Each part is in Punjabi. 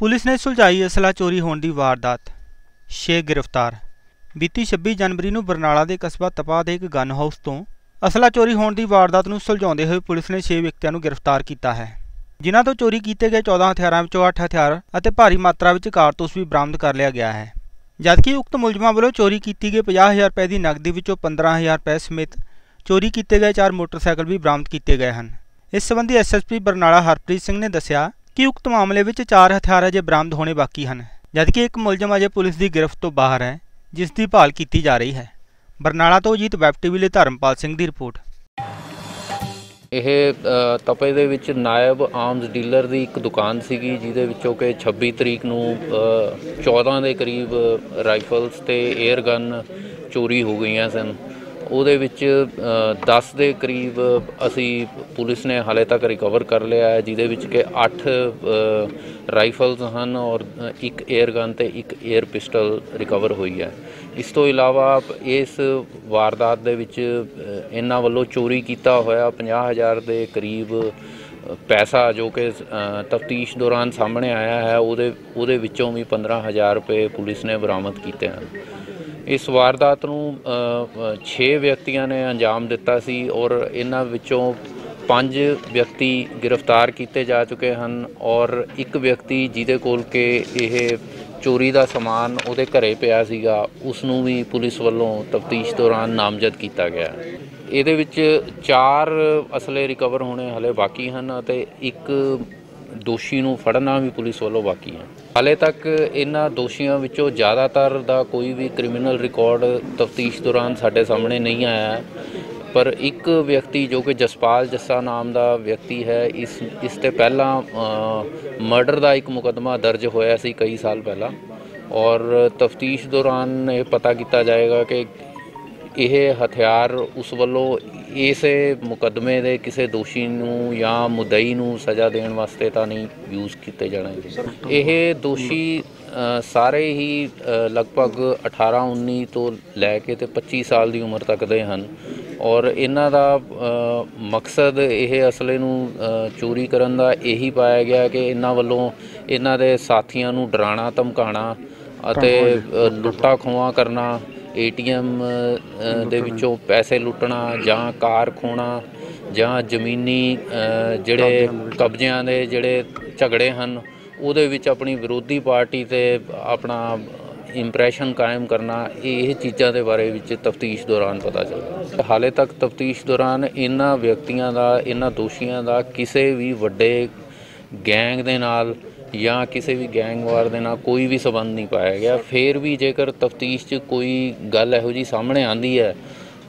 ਪੁਲਿਸ ਨੇ ਸੁਲਝਾਈ ਅਸਲਾ ਚੋਰੀ ਹੋਣ ਦੀ ਵਾਰਦਾਤ। 6 ਗ੍ਰਿਫਤਾਰ। ਬੀਤੀ 26 ਜਨਵਰੀ ਨੂੰ ਬਰਨਾਲਾ ਦੇ ਕਸਬਾ ਤਪਾ ਦੇ ਇੱਕ ਗਨ ਹਾਊਸ ਤੋਂ ਅਸਲਾ ਚੋਰੀ ਹੋਣ ਦੀ ਵਾਰਦਾਤ ਨੂੰ ਸੁਲਝਾਉਂਦੇ ਹੋਏ ਪੁਲਿਸ ਨੇ 6 ਵਿਅਕਤੀਆਂ ਨੂੰ ਗ੍ਰਿਫਤਾਰ ਕੀਤਾ ਹੈ। ਜਿਨ੍ਹਾਂ ਤੋਂ ਚੋਰੀ ਕੀਤੇ ਗਏ 14 ਹਥਿਆਰਾਂ ਵਿੱਚੋਂ 8 ਹਥਿਆਰ ਅਤੇ ਭਾਰੀ ਮਾਤਰਾ ਵਿੱਚ ਕਾਰਤੂਸ ਵੀ ਬਰਾਮਦ ਕਰ ਲਿਆ ਗਿਆ ਹੈ। ਜਦਕਿ ਉਕਤ ਮੁਲਜ਼ਮਾਂ ਵੱਲੋਂ ਚੋਰੀ ਕੀਤੀ ਗਈ 50000 ਰੁਪਏ ਦੀ ਨਕਦੀ ਵਿੱਚੋਂ 15000 ਰੁਪਏ ਸਮੇਤ ਚੋਰੀ ਕੀਤੇ ਗਏ ਚਾਰ ਮੋਟਰਸਾਈਕਲ ਵੀ ਬਰਾਮਦ ਕੀਤੇ ਗਏ ਹਨ। ਇਸ ਸੰਬੰਧੀ ਐਸਐਸਪੀ ਬਰਨਾਲਾ ਹਰਪ੍ਰੀਤ ਸਿੰਘ ਨੇ ਦੱਸਿਆ ਕਿ ਉਕਤ ਮਾਮਲੇ ਵਿੱਚ ਚਾਰ ਹਥਿਆਰ ਅਜੇ ਬਰਾਮਦ ਹੋਣੇ ਬਾਕੀ ਹਨ ਜਦਕਿ ਇੱਕ ਮੁਲਜ਼ਮ ਅਜੇ ਪੁਲਿਸ ਦੀ ਗ੍ਰਿਫਤ ਤੋਂ ਬਾਹਰ ਹੈ ਜਿਸ ਦੀ ਭਾਲ ਕੀਤੀ ਜਾ ਰਹੀ ਹੈ। ਬਰਨਾਲਾ ਤੋਂ ਜੀਤ ਵੈਬ ਟੀਵੀ ਲਈ ਧਰਮਪਾਲ ਸਿੰਘ ਦੀ ਰਿਪੋਰਟ। ਇਹ ਤਪੇ ਦੇ ਵਿੱਚ ਨਾਇਬ ਆਰਮਸ ਡੀਲਰ ਦੀ ਇੱਕ ਦੁਕਾਨ ਸੀਗੀ ਜਿਹਦੇ ਵਿੱਚੋਂ ਕਿ 26 ਤਰੀਕ ਨੂੰ ਅ, 14 ਦੇ ਕਰੀਬ ਰਾਈਫਲਸ ਤੇ 에ਅਰ ਗਨ ਚੋਰੀ ਹੋ ਗਈਆਂ ਸਨ। ਉਹਦੇ ਵਿੱਚ ਅ, 10 ਦੇ ਕਰੀਬ ਅਸੀਂ ਪੁਲਿਸ ਨੇ ਹਾਲੇ ਤੱਕ ਰਿਕਵਰ ਕਰ ਲਿਆ ਹੈ ਜਿਹਦੇ ਵਿੱਚ ਕਿ 8 ਰਾਈਫਲਸ ਹਨ ਔਰ ਇੱਕ 에ਅਰ ਗਨ ਤੇ ਇੱਕ 에ਅਰ ਪਿਸਟਲ ਰਿਕਵਰ ਹੋਈ ਹੈ। ਇਸ ਤੋਂ ਇਲਾਵਾ ਇਸ ਵਾਰਦਾਤ ਦੇ ਵਿੱਚ ਇਹਨਾਂ ਵੱਲੋਂ ਚੋਰੀ ਕੀਤਾ ਹੋਇਆ 50000 ਦੇ ਕਰੀਬ ਪੈਸਾ ਜੋ ਕਿ ਤਫਤੀਸ਼ ਦੌਰਾਨ ਸਾਹਮਣੇ ਆਇਆ ਹੈ ਉਹਦੇ ਉਹਦੇ ਵਿੱਚੋਂ ਵੀ 15000 ਰੁਪਏ ਪੁਲਿਸ ਨੇ ਬਰਾਮਦ ਕੀਤੇ ਹਨ। ਇਸ ਵਾਰਦਾਤ ਨੂੰ 6 ਵਿਅਕਤੀਆਂ ਨੇ ਅੰਜਾਮ ਦਿੱਤਾ ਸੀ ਔਰ ਇਹਨਾਂ ਵਿੱਚੋਂ ਪੰਜ ਵਿਅਕਤੀ ਗ੍ਰਿਫਤਾਰ ਕੀਤੇ ਜਾ ਚੁੱਕੇ ਹਨ ਔਰ ਇੱਕ ਵਿਅਕਤੀ ਜਿਹਦੇ ਕੋਲ ਕਿ ਇਹ ਚੋਰੀ ਦਾ ਸਮਾਨ ਉਹਦੇ ਘਰੇ ਪਿਆ ਸੀਗਾ ਉਸ ਨੂੰ ਵੀ ਪੁਲਿਸ ਵੱਲੋਂ ਤਫਤੀਸ਼ ਦੌਰਾਨ ਨਾਮਜ਼ਦ ਕੀਤਾ ਗਿਆ। ਇਹਦੇ ਵਿੱਚ ਚਾਰ ਅਸਲੇ ਰਿਕਵਰ ਹੋਣੇ ਹਲੇ ਬਾਕੀ ਹਨ ਅਤੇ ਇੱਕ ਦੋਸ਼ੀ ਨੂੰ ਫੜਨਾ ਵੀ ਪੁਲਿਸ ਵੱਲੋਂ ਬਾਕੀ ਹੈ। ਹਾਲੇ ਤੱਕ ਇਹਨਾਂ ਦੋਸ਼ੀਆਂ ਵਿੱਚੋਂ ਜ਼ਿਆਦਾਤਰ ਦਾ ਕੋਈ ਵੀ ਕ੍ਰਿਮੀਨਲ ਰਿਕਾਰਡ ਤਫਤੀਸ਼ ਦੌਰਾਨ ਸਾਡੇ ਸਾਹਮਣੇ ਨਹੀਂ ਆਇਆ ਪਰ ਇੱਕ ਵਿਅਕਤੀ ਜੋ ਕਿ ਜਸਪਾਲ ਜੱਸਾ ਨਾਮ ਦਾ ਵਿਅਕਤੀ ਹੈ, ਇਸ ਇਸ ਤੇ ਪਹਿਲਾਂ ਮਰਡਰ ਦਾ ਇੱਕ ਮੁਕੱਦਮਾ ਦਰਜ ਹੋਇਆ ਸੀ ਕਈ ਸਾਲ ਪਹਿਲਾਂ। ਔਰ ਤਫਤੀਸ਼ ਦੌਰਾਨ ਇਹ ਪਤਾ ਕੀਤਾ ਜਾਏਗਾ ਕਿ ਇਹ ਹਥਿਆਰ ਉਸ ਵੱਲੋਂ ਇਸੇ ਮੁਕੱਦਮੇ ਦੇ ਕਿਸੇ ਦੋਸ਼ੀ ਨੂੰ ਜਾਂ ਮੁਦਈ ਨੂੰ ਸਜ਼ਾ ਦੇਣ ਵਾਸਤੇ ਤਾਂ ਨਹੀਂ ਯੂਜ਼ ਕੀਤੇ ਜਾਣਗੇ ਇਹ ਦੋਸ਼ੀ ਸਾਰੇ ਹੀ ਲਗਭਗ 18 19 ਤੋਂ ਲੈ ਕੇ ਤੇ 25 ਸਾਲ ਦੀ ਉਮਰ ਤੱਕ ਦੇ ਹਨ। ਔਰ ਇਹਨਾਂ ਦਾ ਮਕਸਦ ਇਹ ਅਸਲੇ ਨੂੰ ਚੋਰੀ ਕਰਨ ਦਾ ਇਹੀ ਪਾਇਆ ਗਿਆ ਕਿ ਇਹਨਾਂ ਵੱਲੋਂ ਇਹਨਾਂ ਦੇ ਸਾਥੀਆਂ ਨੂੰ ਡਰਾਣਾ ਧਮਕਾਣਾ ਅਤੇ ਅ, ਲੁੱਟਾ ਖੋਹਾਂ ਕਰਨਾ ਏਟੀਐਮ ਦੇ ਵਿੱਚੋਂ ਪੈਸੇ ਲੁੱਟਣਾ ਜਾਂ ਕਾਰ ਖੋਣਾ ਜਾਂ ਜ਼ਮੀਨੀ ਜਿਹੜੇ ਕਬਜ਼ਿਆਂ ਦੇ ਜਿਹੜੇ ਝਗੜੇ ਹਨ ਉਹਦੇ ਵਿੱਚ ਆਪਣੀ ਵਿਰੋਧੀ ਪਾਰਟੀ ਤੇ ਆਪਣਾ ਇੰਪ੍ਰੈਸ਼ਨ ਕਾਇਮ ਕਰਨਾ ਇਹ ਚੀਜ਼ਾਂ ਦੇ ਬਾਰੇ ਵਿੱਚ ਤਫਤੀਸ਼ ਦੌਰਾਨ ਪਤਾ ਚੱਲਿਆ ਹਾਲੇ ਤੱਕ ਤਫਤੀਸ਼ ਦੌਰਾਨ ਇਹਨਾਂ ਵਿਅਕਤੀਆਂ ਦਾ ਇਹਨਾਂ ਦੋਸ਼ੀਆਂ ਦਾ ਕਿਸੇ ਵੀ ਵੱਡੇ ਗੈਂਗ ਦੇ ਨਾਲ ਜਾਂ ਕਿਸੇ ਵੀ ਗੈਂਗਵਾਰ ਦੇ ਨਾਲ ਕੋਈ ਵੀ ਸਬੰਧ ਨਹੀਂ ਪਾਇਆ ਗਿਆ ਫਿਰ ਵੀ ਜੇਕਰ ਤਫਤੀਸ਼ 'ਚ ਕੋਈ ਗੱਲ ਇਹੋ ਜੀ ਸਾਹਮਣੇ ਆਂਦੀ ਹੈ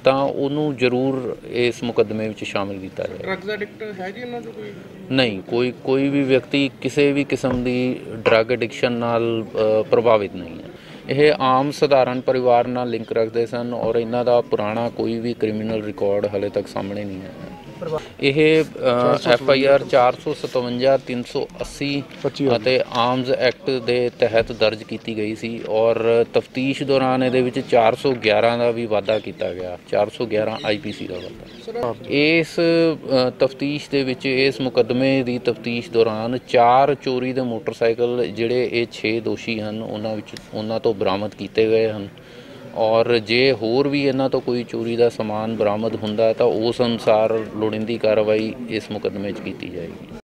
ਤਾਂ ਉਹਨੂੰ ਜ਼ਰੂਰ ਇਸ ਮੁਕੱਦਮੇ ਵਿੱਚ ਸ਼ਾਮਿਲ ਕੀਤਾ ਜਾਏ ਡਰੱਗਸ ਐਡਿਕਟ ਹੈ ਜੀ ਇਹਨਾਂ ਦਾ ਕੋਈ? ਨਹੀਂ ਕੋਈ ਕੋਈ ਵੀ ਵਿਅਕਤੀ ਕਿਸੇ ਵੀ ਕਿਸਮ ਦੀ ਡਰੱਗ ਐਡਿਕਸ਼ਨ ਨਾਲ ਪ੍ਰਭਾਵਿਤ ਨਹੀਂ ਹੈ। ਇਹ ਆਮ ਸਧਾਰਨ ਪਰਿਵਾਰ ਨਾਲ ਲਿੰਕ ਰੱਖਦੇ ਸਨ ਔਰ ਇਹਨਾਂ ਦਾ ਪੁਰਾਣਾ ਕੋਈ ਵੀ ਕ੍ਰਿਮੀਨਲ ਰਿਕਾਰਡ ਹਲੇ ਤੱਕ ਸਾਹਮਣੇ ਨਹੀਂ ਆਇਆ। ਇਹ ਐਫ ਆਈ ਆਰ 457 380 ਅਤੇ ਆਰਮਸ ਐਕਟ ਦੇ ਤਹਿਤ ਦਰਜ ਕੀਤੀ ਗਈ ਸੀ ਔਰ ਤਫਤੀਸ਼ ਦੌਰਾਨ ਇਹਦੇ ਵਿੱਚ 411 ਦਾ ਵੀ ਵਾਧਾ ਕੀਤਾ ਗਿਆ 411 ਆਈਪੀਸੀ ਦਾ ਵਾਧਾ। ਇਸ ਤਫਤੀਸ਼ ਦੇ ਵਿੱਚ ਇਸ ਮੁਕੱਦਮੇ ਦੀ ਤਫਤੀਸ਼ ਦੌਰਾਨ ਚਾਰ ਚੋਰੀ ਦੇ ਮੋਟਰਸਾਈਕਲ ਜਿਹੜੇ ਇਹ 6 ਦੋਸ਼ੀ ਹਨ ਉਹਨਾਂ ਵਿੱਚ ਉਹਨਾਂ ਤੋਂ ਬਰਾਮਦ ਕੀਤੇ ਗਏ ਹਨ। ਔਰ ਜੇ ਹੋਰ ਵੀ ਇਹਨਾਂ ਤੋਂ ਕੋਈ ਚੋਰੀ ਦਾ ਸਮਾਨ ਬਰਾਮਦ ਹੁੰਦਾ ਤਾਂ ਉਸ ਅਨੁਸਾਰ ਲੋੜੀਂਦੀ ਕਾਰਵਾਈ ਇਸ ਮੁਕੱਦਮੇ 'ਚ ਕੀਤੀ ਜਾਏਗੀ।